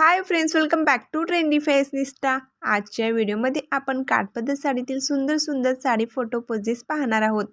Hi friends welcome back to trendy face निस्टा आजच्या व्हिडिओमध्ये आपण काठपदर साडीतील सुंदर सुंदर साडी फोटो पोजेस पाहणार आहोत.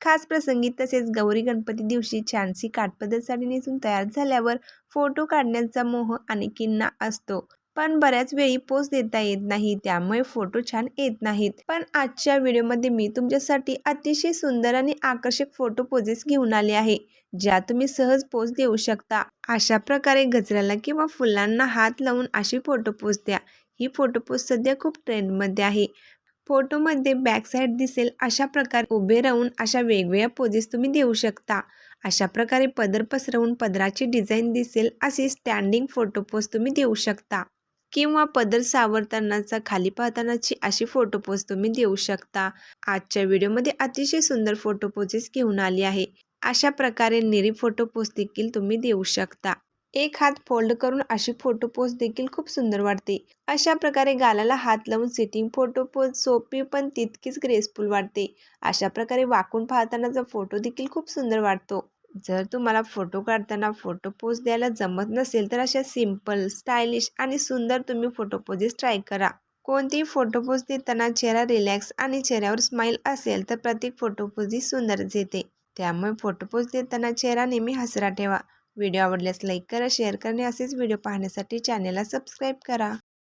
खास प्रसंगी तसेच गौरी गणपती दिवशी छानशी काठपदर साडी नेसून तयार झाल्यावर फोटो काढण्याचा मोह आणि किन्ना असतो. पण बऱ्याच वेळी पोस्ट देता येत नाही त्यामुळे फोटो छान येत नाहीत. पण आजच्या व्हिडिओमध्ये मी तुमच्यासाठी अतिशय सुंदर आणि आकर्षक फोटो पोजेस घेऊन आले आहे ज्या तुम्ही सहज पोस्ट देऊ शकता. अशा प्रकारे गजऱ्याला किंवा फुलांना हात लावून अशी फोटो पोस्ट द्या. ही फोटो पोस्ट सध्या खूप ट्रेंडमध्ये आहे. फोटोमध्ये बॅक साईड दिसेल अशा प्रकारे उभे राहून अशा वेगवेगळ्या पोजेस तुम्ही देऊ शकता. अशा प्रकारे पदर पसरवून पदराची डिझाईन दिसेल असे स्टँडिंग फोटो पोस्ट तुम्ही देऊ शकता. किंवा पदर सावरतानाचा खाली पाहतानाची अशी फोटो पोज तुम्ही देऊ शकता. आजच्या व्हिडिओमध्ये अतिशय सुंदर फोटो पोजेस घेऊन आली आहे. अशा प्रकारे निरी फोटो पोज देखील तुम्ही देऊ शकता. एक हात फोल्ड करून अशी फोटो पोज देखील खूप सुंदर वाटते. अशा प्रकारे गालाला हात लावून सिटिंग फोटो पोज सोपी पण तितकीच ग्रेसफुल वाटते. अशा प्रकारे वाकून पाहतानाचा फोटो देखील खूप सुंदर वाटतो. जर तुम्हाला फोटो काढताना फोटो पोज द्यायला जमत नसेल तर अशा सिंपल स्टायलिश आणि सुंदर तुम्ही फोटो पोजेस ट्राय करा. कोणतीही फोटो पोज देताना चेहरा रिलॅक्स आणि चेहऱ्यावर स्माईल असेल तर प्रत्येक फोटो पोज ही सुंदरच येते. त्यामुळे फोटो पोज देताना चेहरा नेहमी हसरा ठेवा. व्हिडिओ आवडल्यास लाईक करा शेअर करा आणि असेच व्हिडिओ पाहण्यासाठी चॅनलला सबस्क्राईब करा.